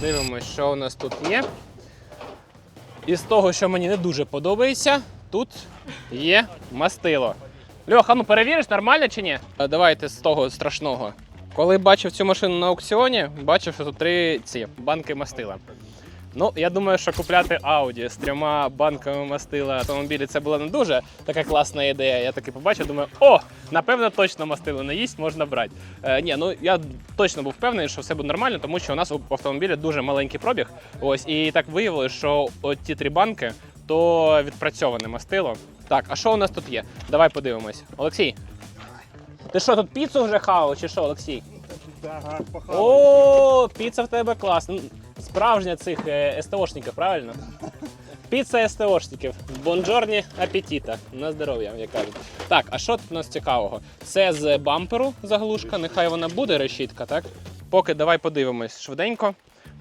Дивимось, що у нас тут є. І з того, що мені не дуже подобається, тут є мастило. Льоха, ну перевіриш, нормально чи ні? Давайте з того страшного. Коли бачив цю машину на аукціоні, бачив, що тут три ці банки мастила. Ну, я думаю, що купляти Audi з трьома банками мастила автомобілі це була не дуже така класна ідея. Я таки побачив, думаю, о, напевно, точно мастило не їсть, можна брати. Е, ні, ну я точно був впевнений, що все буде нормально, тому що у нас у автомобіля дуже маленький пробіг. Ось, і так виявилося, що от ті три банки то відпрацьоване мастило. Так, а що у нас тут є? Давай подивимось. Олексій. Ти що, тут піцу вже хавав, чи що, Олексій? О, піца в тебе класна. Справжня цих е, СТОшників, правильно? Піца СТОшників. Бонджорні апетіта. На здоров'я, як кажуть. Так, а що тут у нас цікавого? Це з бамперу заглушка, нехай вона буде решітка, так? Поки давай подивимось швиденько.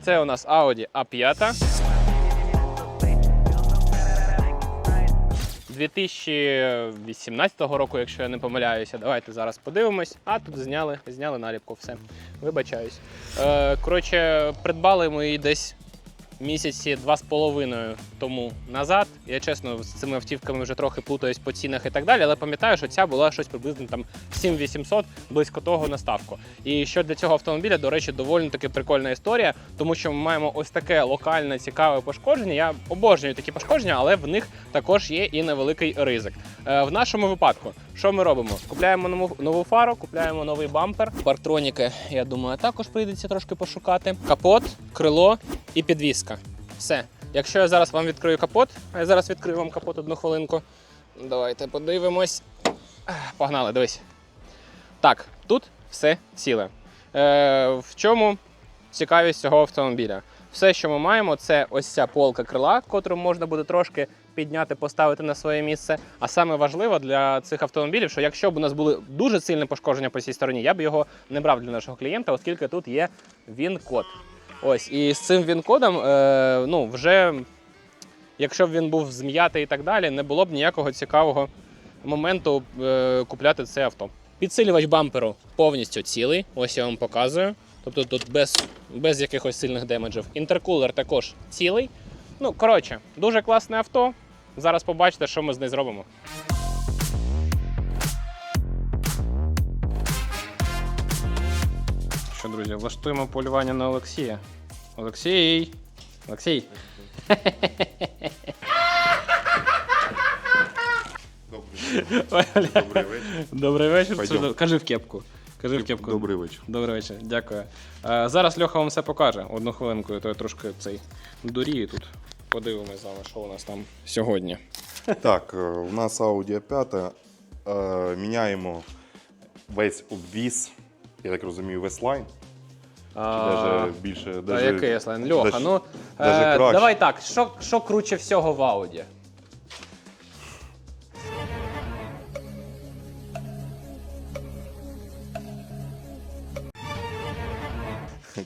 Це у нас Audi A5. 2018 року, якщо я не помиляюся. Давайте зараз подивимось. А тут зняли, зняли наліпку, все. Вибачаюсь. Е, коротше, придбали ми її десь місяці два з половиною тому назад. Я чесно з цими автівками вже трохи плутаюсь по цінах і так далі, але пам'ятаю, що ця була щось приблизно там 7800, близько того на ставку. І що для цього автомобіля, до речі, доволі таки прикольна історія, тому що ми маємо ось таке локальне цікаве пошкодження. Я обожнюю такі пошкодження, але в них також є і невеликий ризик. Е, в нашому випадку, що ми робимо? Купляємо нову, нову фару, купляємо новий бампер. Парктроніки, я думаю, також прийдеться трошки пошукати. Капот, крило і підвіска. Все. Якщо я зараз вам відкрию капот, я зараз відкрию вам капот одну хвилинку. Давайте подивимось. Погнали, дивись. Так, тут все ціле. Е, в чому цікавість цього автомобіля? Все, що ми маємо, це ось ця полка крила, котру можна буде трошки підняти, поставити на своє місце. А саме важливо для цих автомобілів, що якщо б у нас були дуже сильне пошкодження по цій стороні, я б його не брав для нашого клієнта, оскільки тут є він-код. Ось, і з цим він-кодом, е, ну, вже, якщо б він був зм'ятий і так далі, не було б ніякого цікавого моменту е, купляти це авто. Підсилювач бамперу повністю цілий, ось я вам показую. Тобто тут без, без якихось сильних демеджів. Інтеркулер також цілий. Ну, коротше, дуже класне авто. Зараз побачите, що ми з ним зробимо. Що, друзі, влаштуємо полювання на Олексія. Олексій! Олексій! Добрий вечір. Добрий вечір. Пойдем. Це- Кажи в кепку. Кажи в кепку. Добрий вечір. Добрий вечір, дякую. Е, зараз Льоха вам все покаже. Одну хвилинку, то я трошки цей дурію тут. Подивимось з вами, що у нас там сьогодні. Так, е, у нас Audi 5. Е, Міняємо весь обвіз, я так розумію, весь лайн. Чи даже більше. А даже- який Еслайн? Льоха, даже- ну даже е, краще. давай так, що, що круче всього в Ауді?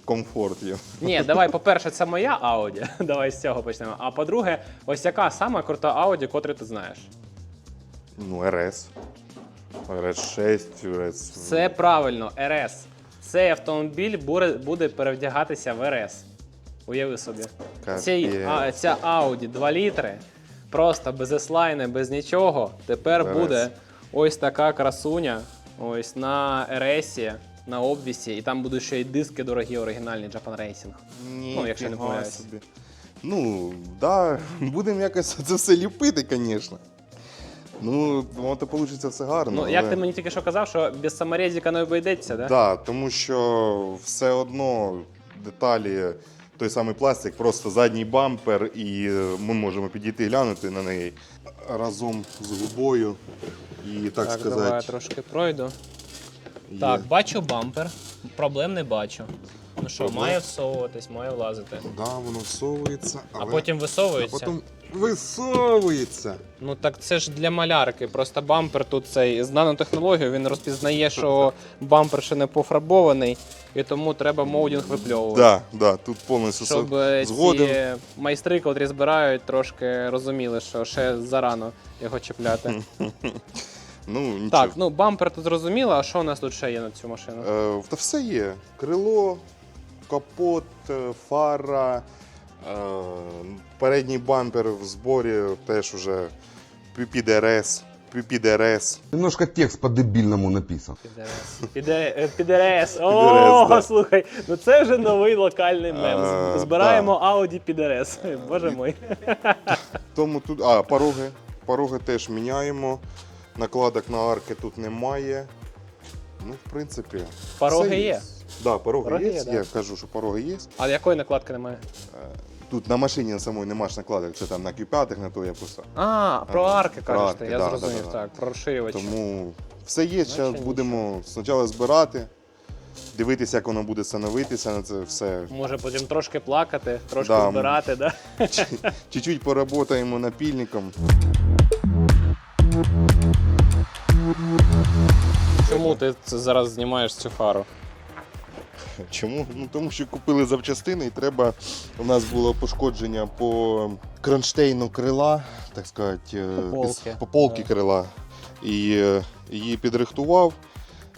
Комфорт є. Ні, давай, по-перше, це моя Ауді. Давай з цього почнемо. А по-друге, ось яка сама крута Ауді, котру ти знаєш? Ну, RS. RS6, RS. Все правильно, РС. Цей автомобіль буде, буде перевдягатися в РС. Уяви собі. Цей, а, ця Audi 2 літри, просто без еслайни, без нічого. Тепер RS. буде ось така красуня. Ось на РС, на обвісі, і там будуть ще й диски дорогі, оригінальні Japan Racing. Ні, Ну, якщо не фіга помиляюсь. собі. Ну, да, будемо якось це все ліпити, звісно. Ну, воно то вийде все гарно. Ну, як але- ти мені тільки що казав, що без саморезика не обійдеться, да? Да, тому що все одно деталі, той самий пластик, просто задній бампер, і е, ми можемо підійти і глянути на неї разом з губою. І так, Так, давай я сказати. трошки пройду. є. Так, бачу бампер, проблем не бачу. Ну що, Проблем? має всовуватись, має влазити. Да, воно всовується, А але потім а висовується. потім висовується. Ну так це ж для малярки. Просто бампер тут цей з нанотехнологією він розпізнає, що бампер ще не пофарбований, і тому треба моудінг випльовувати. Да, да, тут повністю Щоб е, згоден. ці майстри, котрі збирають, трошки розуміли, що ще зарано його чіпляти. Ну, нічого. так, ну бампер тут зрозуміло, а що у нас тут ще є на цю машину? Е, та все є. Крило, капот, е, фара, е, передній бампер в зборі теж уже пі- під РС, під РС. Немножко текст по-дебильному написан. Підерес. Піде- е, О, слухай, ну це вже новий локальний мем. Збираємо Audi Підерес. Боже мой. Тому тут, а, пороги. Пороги теж міняємо. Накладок на арки тут немає. Ну, в принципі. Пороги є? Да, пороги, Пороги є. є, да. Я кажу, що пороги є. А якої накладки немає? Тут на машині самої нема ж накладок, це там на Q5, на то я писав. А, про А, арки про кажете, арки, я да, зрозумів, да, да, да. так, про розширювач. Тому все є, зараз Наче будемо спочатку збирати, дивитися, як воно буде становитися на це все. Може потім трошки плакати, трошки Да. збирати, да? Чуть-чуть поработаємо напільником. Чому ти це зараз знімаєш цю фару? Чому? Ну тому що купили запчастини і треба. У нас було пошкодження по кронштейну крила, так сказати, е, По полки. крила. І е, її підрихтував.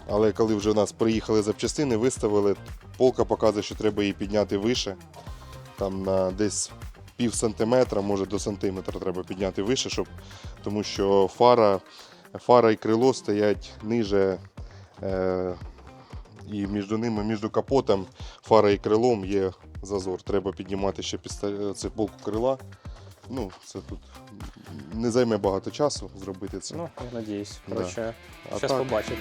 Але коли вже у нас приїхали запчастини, виставили, полка показує, що треба її підняти вище. Там на десь пів сантиметра, може до сантиметра треба підняти вище, щоб, тому що фара, фара і крило стоять ниже. Е, і між ними, між капотом, фара і крилом є зазор. Треба піднімати ще підста- це полку крила. Ну, це тут не займе багато часу зробити це. Ну, я надіюсь. Да. Коротше, А щас так? побачите.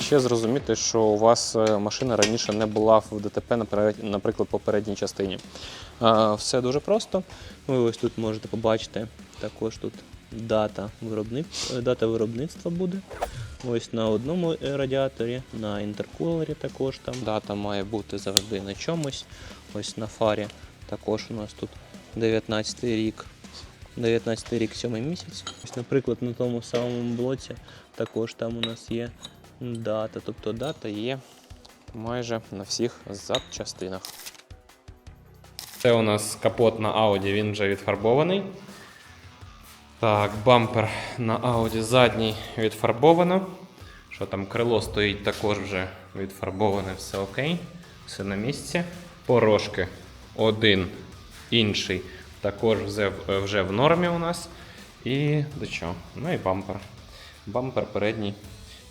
Ще зрозуміти, що у вас е, машина раніше не була в ДТП, напри- наприклад, по передній частині. Все дуже просто. Ви ось тут можете побачити також тут дата, виробник... е, дата виробництва буде. Ось на одному е, радіаторі, на інтеркулері також там дата має бути завжди на чомусь. Ось на фарі також у нас тут 19 рік. 19 рік, 7 місяць. Ось, наприклад, на тому самому блоці також там у нас є дата. Тобто дата є майже на всіх запчастинах. Це у нас капот на Audi, він вже відфарбований. Так, бампер на Audi задній відфарбовано. Що там крило стоїть також вже відфарбоване, все окей. Все на місці. Порожки один, інший також вже в нормі у нас. І до чого? Ну і бампер. Бампер передній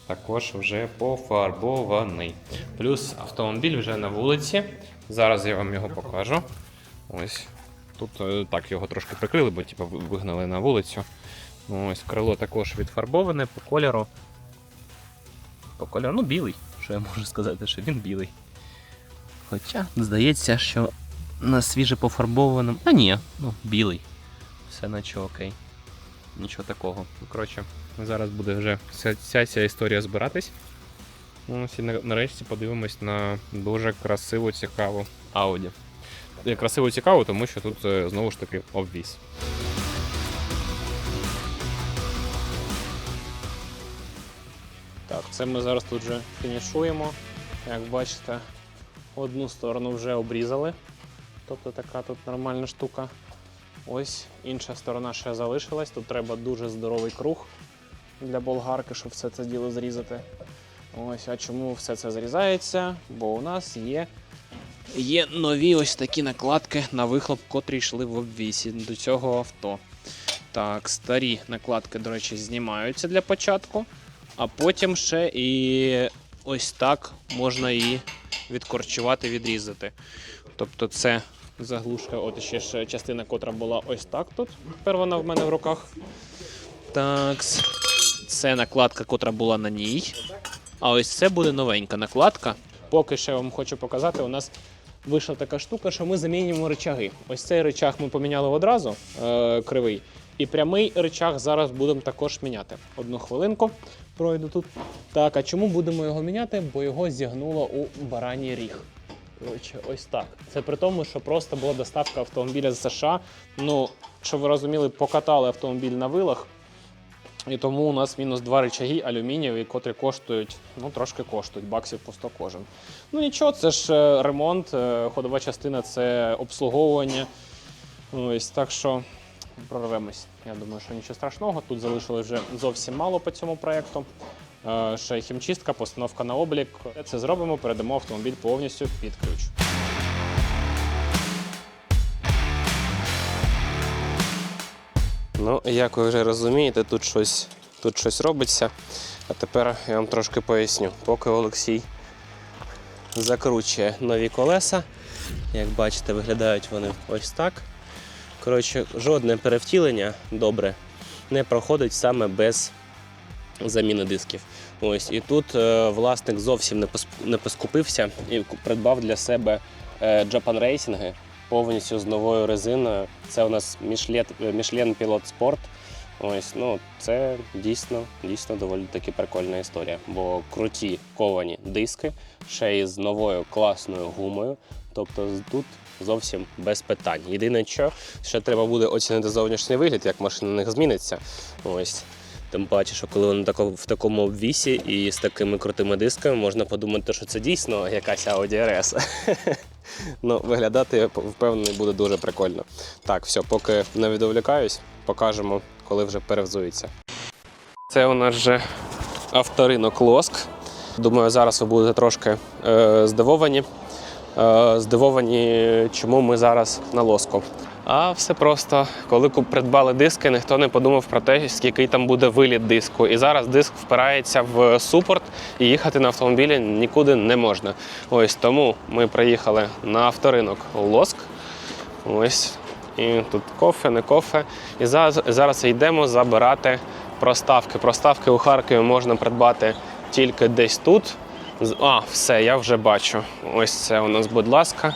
також вже пофарбований. Плюс автомобіль вже на вулиці. Зараз я вам його покажу. Ось. Тут е, так його трошки прикрили, бо типу, вигнали на вулицю. Ну, Ось крило також відфарбоване по кольору. По кольору, ну білий. Що я можу сказати, що він білий. Хоча здається, що на свіже пофарбованому. А ні, ну білий. Все наче окей. Нічого такого. Ну, Коротше, зараз буде вже вся, вся ця історія збиратись. Ну, Ось і нарешті подивимось на дуже красиву, цікаву Audi. Красиво цікаво, тому що тут е, знову ж таки обвіз. Так, це ми зараз тут вже фінішуємо. Як бачите, одну сторону вже обрізали. Тобто така тут нормальна штука. Ось інша сторона ще залишилась. Тут треба дуже здоровий круг для болгарки, щоб все це діло зрізати. Ось, а чому все це зрізається? Бо у нас є Є нові ось такі накладки на вихлоп, котрі йшли в обвісі до цього авто. Так, старі накладки, до речі, знімаються для початку, а потім ще і ось так можна її відкорчувати, відрізати. Тобто це заглушка, от ще ж частина, котра була ось так тут. Тепер вона в мене в руках. Так, це накладка, котра була на ній. А ось це буде новенька накладка. Поки я вам хочу показати, у нас вийшла така штука, що ми замінюємо рычаги. Ось цей рычаг ми поміняли одразу, е, кривий. І прямий рычаг зараз будемо також міняти. Одну хвилинку пройду тут. Так, а чому будемо його міняти? Бо його зігнуло у бараній ріг. Коротше, ось так. Це при тому, що просто була доставка автомобіля з США. Ну, щоб ви розуміли, покатали автомобіль на вилах. І тому у нас мінус два рычаги алюмінієві, котрі коштують, ну трошки коштують, баксів по 100 кожен. Ну нічого, це ж е, ремонт, е, ходова частина це обслуговування. Ось так що прорвемось. Я думаю, що нічого страшного. Тут залишилось вже зовсім мало по цьому проєкту. Е, Ще хімчистка, постановка на облік. Це зробимо, передамо автомобіль повністю під ключ. Ну, як ви вже розумієте, тут щось, тут щось робиться. А тепер я вам трошки поясню. Поки Олексій закручує нові колеса, як бачите, виглядають вони ось так. Коротше, жодне перевтілення добре не проходить саме без заміни дисків. Ось і тут е, власник зовсім не поскупився і придбав для себе е, Japan Racing повністю з новою резиною. Це у нас Michelin, е, Pilot Sport. Ось, ну це дійсно, дійсно доволі таки прикольна історія. Бо круті ковані диски, ще й з новою класною гумою. Тобто тут зовсім без питань. Єдине, що ще треба буде оцінити зовнішній вигляд, як машина на них зміниться. Ось. Тим паче, що коли вони в такому обвісі і з такими крутими дисками, можна подумати, що це дійсно якась Audi RS. ну, виглядати, я впевнений, буде дуже прикольно. Так, все, поки не відволікаюсь, покажемо, коли вже перевзується. Це у нас вже авторинок Лоск. Думаю, зараз ви будете трошки е, здивовані. Е, здивовані, чому ми зараз на лоску. А все просто, коли придбали диски, ніхто не подумав про те, який там буде виліт диску. І зараз диск впирається в супорт і їхати на автомобілі нікуди не можна. Ось тому ми приїхали на авторинок Лоск. Ось. І тут кофе, не кофе. І зараз, зараз йдемо забирати проставки. Проставки у Харкові можна придбати тільки десь тут. А, все, я вже бачу. Ось це у нас, будь ласка.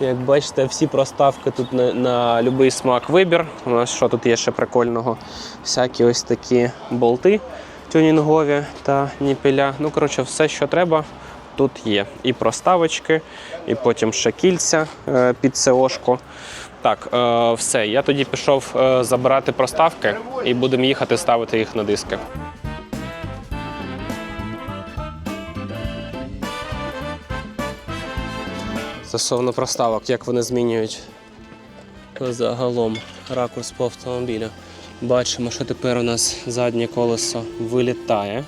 Як бачите, всі проставки тут на, на будь-який смак вибір. У нас що тут є ще прикольного? Всякі ось такі болти тюнінгові та ніпеля. Ну, коротше, все, що треба, тут є. І проставочки, і потім ще кільця е, під СОшку. Так, е, все. Я тоді пішов е, забирати проставки і будемо їхати ставити їх на диски. Стосовно проставок, як вони змінюють загалом ракурс по автомобілю. Бачимо, що тепер у нас заднє колесо вилітає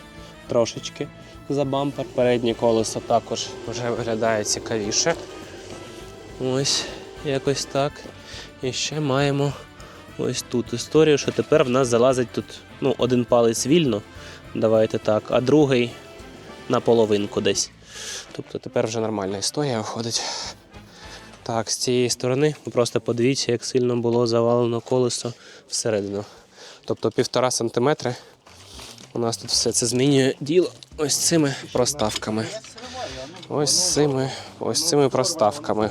трошечки за бампер. Переднє колесо також вже виглядає цікавіше. Ось якось так. І ще маємо ось тут історію, що тепер в нас залазить тут ну, один палець вільно, давайте так, а другий на половинку десь. Тобто тепер вже нормальна історія виходить. Так, з цієї сторони просто подивіться, як сильно було завалено колесо всередину. Тобто півтора сантиметри. У нас тут все це змінює діло ось цими проставками. Ось цими, ось цими проставками.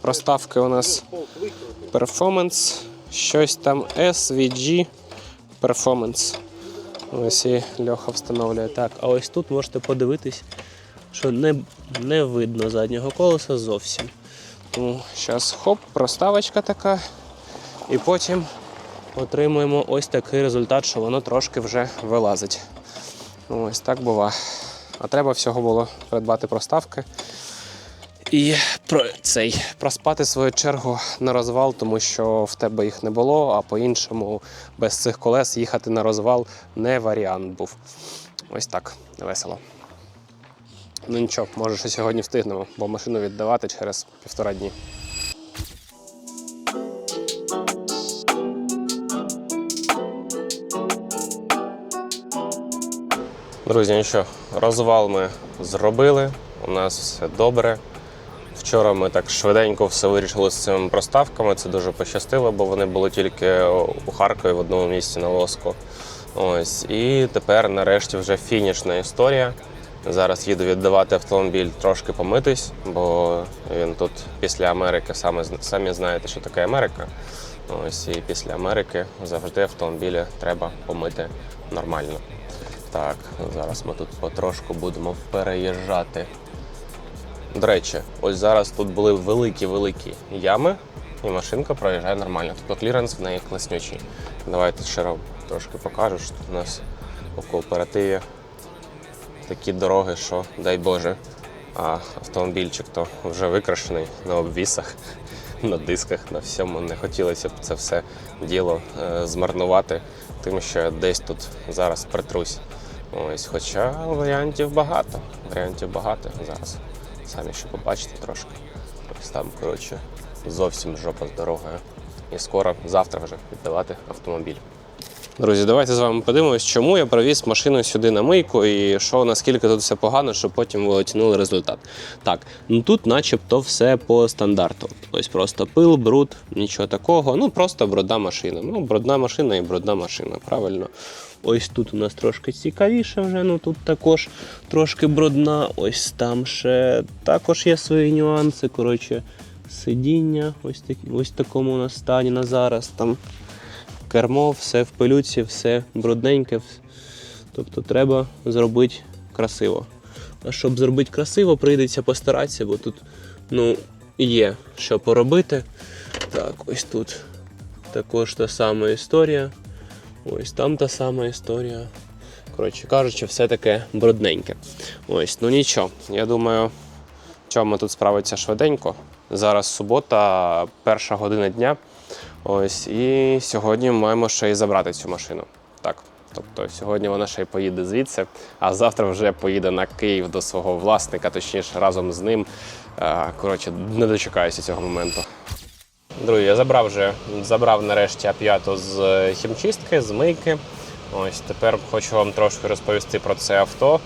Проставки у нас Performance, щось там SVG Performance. Ось і Льоха встановлює. Так, а ось тут можете подивитись, що не, не видно заднього колеса зовсім. Тому зараз хоп, проставочка така. І потім отримуємо ось такий результат, що воно трошки вже вилазить. Ось так бува. А треба всього було придбати проставки. І про цей проспати свою чергу на розвал, тому що в тебе їх не було, а по-іншому без цих колес їхати на розвал не варіант був. Ось так, весело. Ну нічого, може, що сьогодні встигнемо, бо машину віддавати через півтора дні. Друзі, ну що, розвал ми зробили. У нас все добре. Вчора ми так швиденько все вирішили з цими проставками. Це дуже пощастило, бо вони були тільки у Харкові в одному місці на лоску. Ось. І тепер нарешті вже фінішна історія. Зараз їду віддавати автомобіль трошки помитись, бо він тут після Америки саме самі знаєте, що таке Америка. Ось і після Америки завжди автомобілі треба помити нормально. Так, зараз ми тут потрошку будемо переїжджати. До речі, ось зараз тут були великі-великі ями, і машинка проїжджає нормально. Тобто кліренс в неї класнючий. Давайте ще раз трошки покажу, що тут у нас у кооперативі такі дороги, що дай Боже. А автомобільчик то вже викрашений на обвісах, на дисках, на всьому. Не хотілося б це все діло е, змарнувати тим, що я десь тут зараз притрусь. Ось, хоча варіантів багато. Варіантів багато зараз. Самі ще побачите трошки. Ось там, коротше, зовсім жопа з дорогою. І скоро, завтра вже віддавати автомобіль. Друзі, давайте з вами подивимось, чому я привіз машину сюди на мийку і що наскільки тут все погано, щоб потім ви оцінили результат. Так, ну тут начебто все по стандарту. Ось просто пил, бруд, нічого такого. Ну просто брудна машина. Ну, брудна машина і брудна машина, правильно. Ось тут у нас трошки цікавіше вже, ну тут також трошки брудна. Ось там ще також є свої нюанси. Коротше, сидіння, ось такі, ось такому у нас стані на зараз. Там кермо, все в пилюці, все брудненьке. Тобто треба зробити красиво. А щоб зробити красиво, прийдеться постаратися, бо тут ну, є що поробити. Так, ось тут також та сама історія. Ось там та сама історія. Коротше кажучи, все таке брудненьке. Ось, ну нічого. Я думаю, чому тут справиться швиденько. Зараз субота, перша година дня. Ось, і сьогодні маємо ще й забрати цю машину. Так. Тобто сьогодні вона ще й поїде звідси, а завтра вже поїде на Київ до свого власника, точніше разом з ним. Е, Коротше, не дочекаюся цього моменту. Друзі, я забрав вже забрав нарешті А5 з е, хімчистки, з мийки. Ось тепер хочу вам трошки розповісти про це авто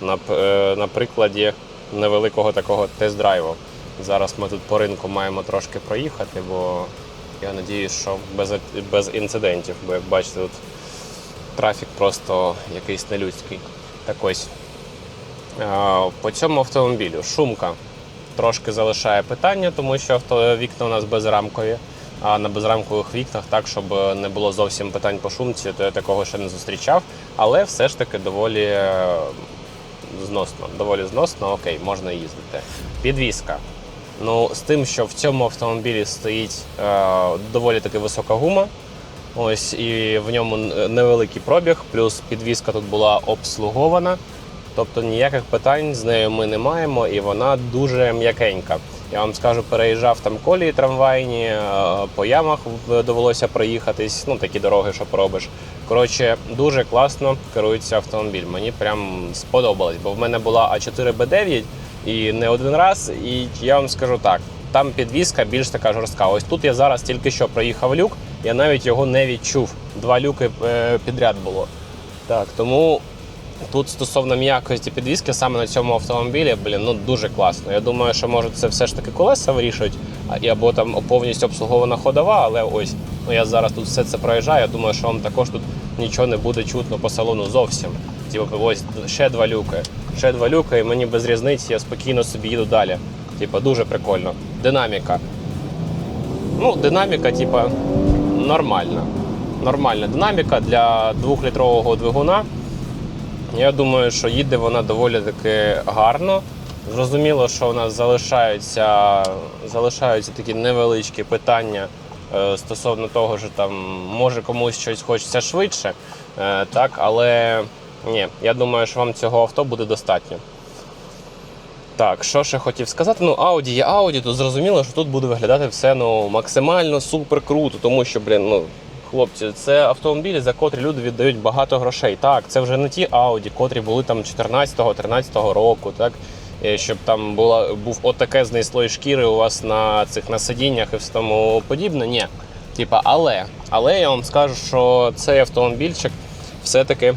на, е, на прикладі невеликого такого тест-драйву. Зараз ми тут по ринку маємо трошки проїхати, бо я надіюсь, що без, без інцидентів, бо як бачите, тут трафік просто якийсь нелюдський. Так ось. По цьому автомобілю шумка трошки залишає питання, тому що авто, вікна у нас безрамкові. А на безрамкових вікнах, так, щоб не було зовсім питань по шумці, то я такого ще не зустрічав. Але все ж таки доволі е, зносно. Доволі зносно, окей, можна їздити. Підвізка. Ну, з тим, що в цьому автомобілі стоїть е, доволі таки висока гума. Ось і в ньому невеликий пробіг, плюс підвізка тут була обслугована. Тобто ніяких питань з нею ми не маємо, і вона дуже м'якенька. Я вам скажу, переїжджав там колії трамвайні, е, по ямах довелося проїхатись. Ну такі дороги, що поробиш. Коротше, дуже класно керується автомобіль. Мені прям сподобалось, бо в мене була А4 Б9 і не один раз. І я вам скажу так: там підвізка більш така жорстка. Ось тут я зараз тільки що проїхав люк, я навіть його не відчув. Два люки е, підряд було. Так, тому Тут стосовно м'якості підвіски саме на цьому автомобілі, блін, ну дуже класно. Я думаю, що може це все ж таки колеса вирішують, або там повністю обслугована ходова, але ось ну я зараз тут все це проїжджаю. Я думаю, що вам також тут нічого не буде чутно по салону зовсім. Типу, ось ще два люки, ще два люки, і мені без різниці, я спокійно собі їду далі. Типу, дуже прикольно. Динаміка. Ну, динаміка, типа, нормальна. Нормальна динаміка для двохлітрового двигуна. Я думаю, що їде вона доволі таки гарно. Зрозуміло, що у нас залишаються, залишаються такі невеличкі питання е, стосовно того, що там може комусь щось хочеться швидше. Е, так, але ні, я думаю, що вам цього авто буде достатньо. Так, що ще хотів сказати? Ну, Audi є Audi, то зрозуміло, що тут буде виглядати все ну, максимально супер круто, тому що, блін, ну, хлопці, це автомобілі, за котрі люди віддають багато грошей. Так, це вже не ті Audi, котрі були там 14-13 року, так? І щоб там була, був отакезний слой шкіри у вас на цих на сидіннях і все тому подібне. Ні. Типа, але, але я вам скажу, що цей автомобільчик все-таки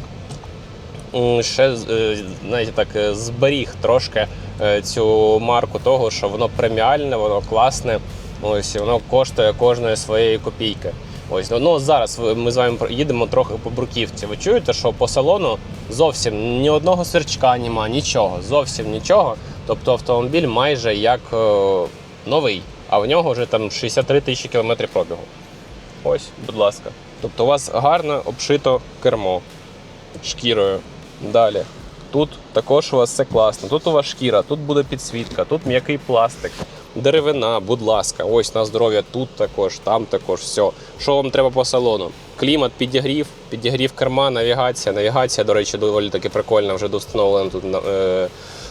ще е, знаєте, так е, зберіг трошки е, цю марку того, що воно преміальне, воно класне. Ось воно коштує кожної своєї копійки. Ось ну, ну зараз ми з вами їдемо трохи по бруківці. Ви чуєте, що по салону зовсім ні одного сверчка нема, нічого, зовсім нічого. Тобто автомобіль майже як е, новий, а в нього вже там 63 тисячі кілометрів пробігу. Ось, будь ласка. Тобто у вас гарно обшито кермо шкірою. Далі. Тут також у вас все класно. Тут у вас шкіра, тут буде підсвітка, тут м'який пластик, деревина, будь ласка, ось на здоров'я, тут також, там також, все. Що вам треба по салону? Клімат, підігрів, підігрів керма, навігація. Навігація, до речі, доволі таки прикольна, вже достановлена тут е,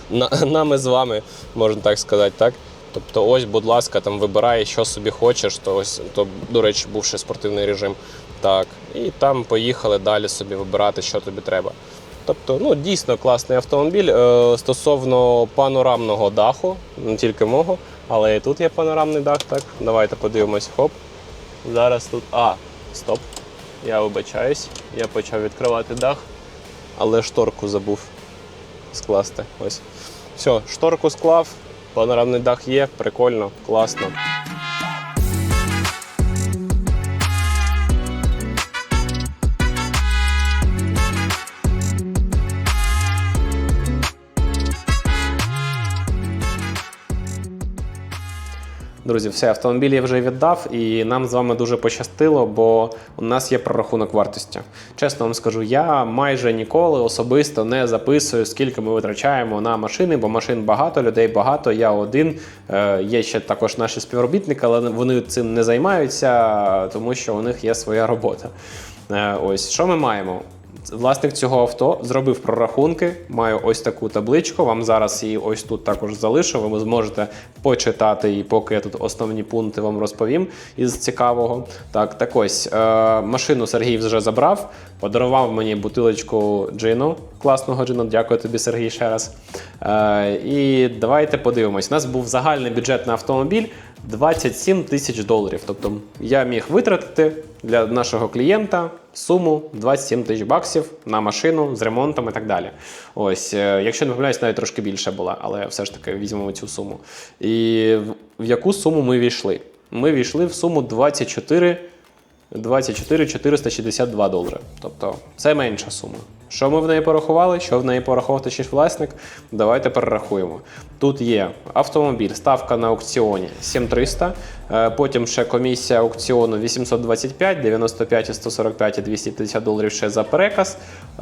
на- нами з вами, можна так сказати, так? Тобто, ось, будь ласка, там вибирай, що собі хочеш. То ось, то, до речі, був ще спортивний режим. Так. І там поїхали далі собі вибирати, що тобі треба. Тобто, ну дійсно класний автомобіль. Е, стосовно панорамного даху, не тільки мого, але і тут є панорамний дах. Так, давайте подивимось. Хоп. Зараз тут. А, стоп. Я вибачаюсь. Я почав відкривати дах, але шторку забув скласти. Ось. Все, шторку склав, панорамний дах є, прикольно, класно. Друзі, все, автомобіль я вже віддав, і нам з вами дуже пощастило, бо у нас є прорахунок вартості. Чесно вам скажу, я майже ніколи особисто не записую, скільки ми витрачаємо на машини, бо машин багато, людей багато. Я один. Е, Є ще також наші співробітники, але вони цим не займаються, тому що у них є своя робота. Е, Ось що ми маємо? Власник цього авто зробив прорахунки. Маю ось таку табличку. Вам зараз її ось тут також залишу. Ви зможете почитати її, поки я тут основні пункти вам розповім із цікавого. Так, так ось е, машину Сергій вже забрав. Подарував мені бутилочку джину, класного джину. Дякую тобі, Сергій, ще раз. Е, і давайте подивимось. У нас був загальний бюджет на автомобіль 27 тисяч доларів. Тобто я міг витратити для нашого клієнта суму 27 тисяч баксів на машину з ремонтом і так далі. Ось, е, якщо не помиляюсь, навіть трошки більше була, але все ж таки візьмемо цю суму. І в- яку суму ми війшли? Ми війшли в суму 24 24 462 долари. Тобто це менша сума. Що ми в неї порахували? Що в неї порахував точніше власник? Давайте перерахуємо. Тут є автомобіль, ставка на аукціоні 7300, е, потім ще комісія аукціону 825, 95 і 145 і 250 доларів ще за переказ. Е,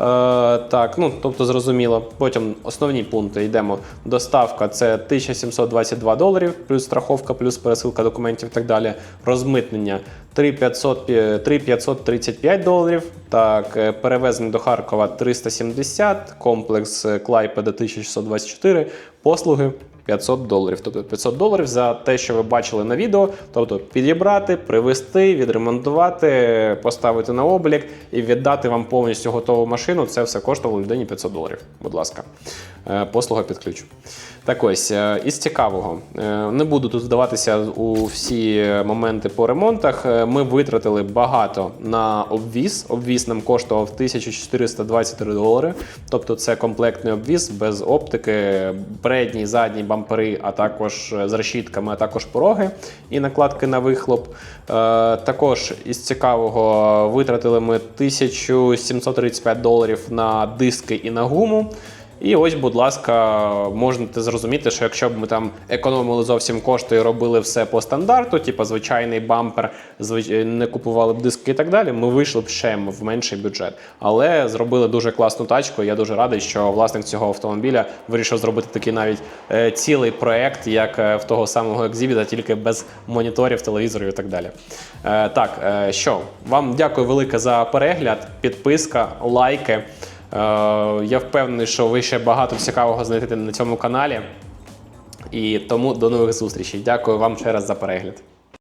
так, ну тобто зрозуміло. Потім основні пункти йдемо. Доставка це 1722 доларів, плюс страховка, плюс пересилка документів і так далі. Розмитнення 3500, 3535 доларів. Так, е, перевезення до Харкова 370, комплекс е, Клайпеда 1624, послуги 500 доларів. Тобто 500 доларів за те, що ви бачили на відео. Тобто підібрати, привезти, відремонтувати, поставити на облік і віддати вам повністю готову машину. Це все коштувало людині 500 доларів. Будь ласка, послуга під ключ. Так ось, е, із цікавого. Е, Не буду тут вдаватися у всі моменти по ремонтах. Е, Ми витратили багато на обвіз. Обвіз нам коштував 1423 долари. Тобто це комплектний обвіз без оптики, передній, задній бампери, а також з решітками, а також пороги і накладки на вихлоп. Е, Також із цікавого витратили ми 1735 доларів на диски і на гуму. І ось, будь ласка, можете зрозуміти, що якщо б ми там економили зовсім кошти і робили все по стандарту, типу звичайний бампер, не купували б диски і так далі, ми вийшли б ще в менший бюджет. Але зробили дуже класну тачку. Я дуже радий, що власник цього автомобіля вирішив зробити такий навіть е, цілий проект, як е, в того самого екзібіта, тільки без моніторів, телевізорів і так далі. Е, так, що вам дякую велике за перегляд, підписка, лайки. Е, Я впевнений, що ви ще багато цікавого знайдете на цьому каналі. І тому до нових зустрічей. Дякую вам ще раз за перегляд.